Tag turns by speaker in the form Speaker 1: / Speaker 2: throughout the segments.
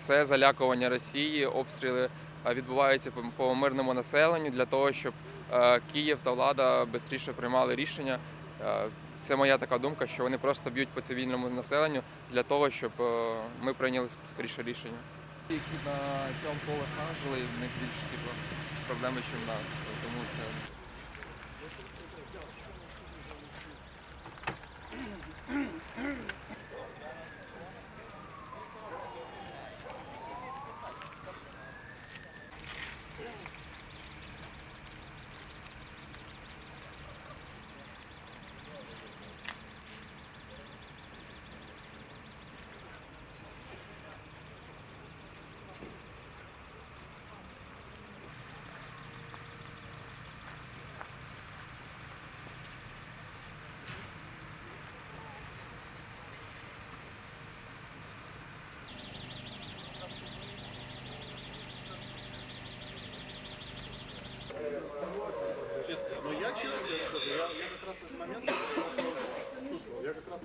Speaker 1: Це залякування Росії, обстріли е, відбуваються по- мирному населенню для того, щоб е, Київ та влада швидше приймали рішення. Е, Це моя така думка, що вони просто б'ють по цивільному населенню для того, щоб ми прийняли скоріше рішення. Які на цьому поверху жили, в них більш типу, проблеми, ніж в нас. Тому це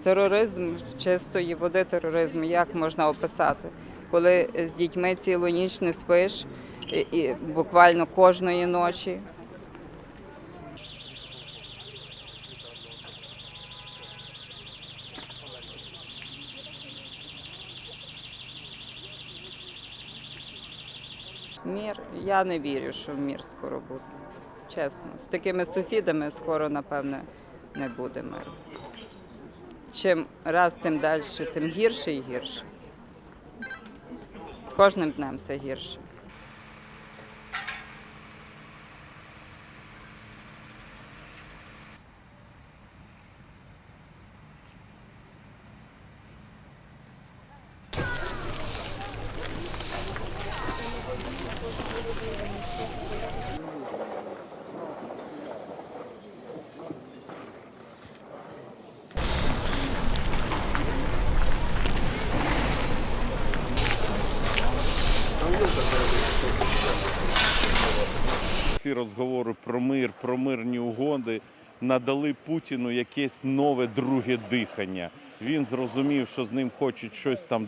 Speaker 2: Тероризм чистої води, тероризм, як можна описати? Коли з дітьми цілу ніч не спиш, і, буквально кожної ночі. Мір, я не вірю, що мір скоро буде. Чесно. З такими сусідами скоро, напевне, не буде миру. Чим раз тим далі, тим гірше і гірше. З кожним днем все гірше.
Speaker 3: Ці розговори про мир, про мирні угоди надали Путіну якесь нове друге дихання. Він зрозумів, що з ним хочуть щось там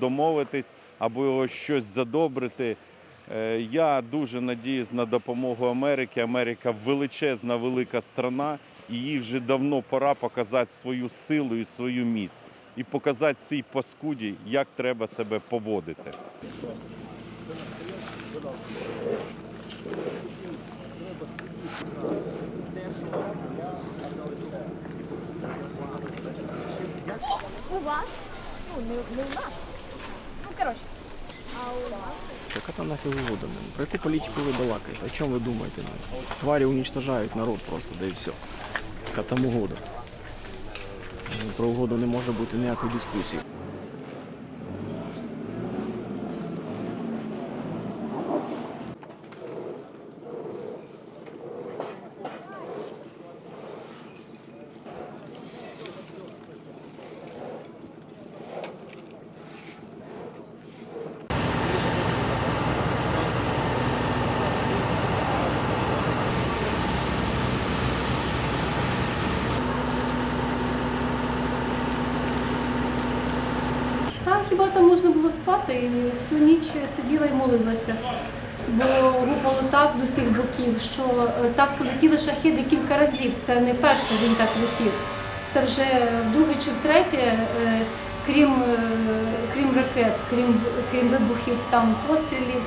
Speaker 3: домовитись або його щось задобрити. Е, Я дуже надіюсь на допомогу Америки. Америка величезна, велика страна, і їй вже давно пора показати свою силу і свою міць, і показати цій паскуді, як треба себе поводити.
Speaker 4: У вас? Ну, не, не у нас. Ну, коротше. А у нас?
Speaker 5: Яка там нафиг угода? Про яку політику ви балакаєте? О чому ви думаєте? Тварі уничтожають народ просто, да і все. Яка там угода? Про угоду не може бути ніякої дискусії.
Speaker 6: Та хіба там можна було спати і всю ніч сиділа і молилася. Бо гупало так з усіх боків, що е, так летіли шахіди кілька разів. Це не перший він так летів. Це вже вдруге чи втретє, е, крім, е, крім ракет, крім, крім вибухів там пострілів.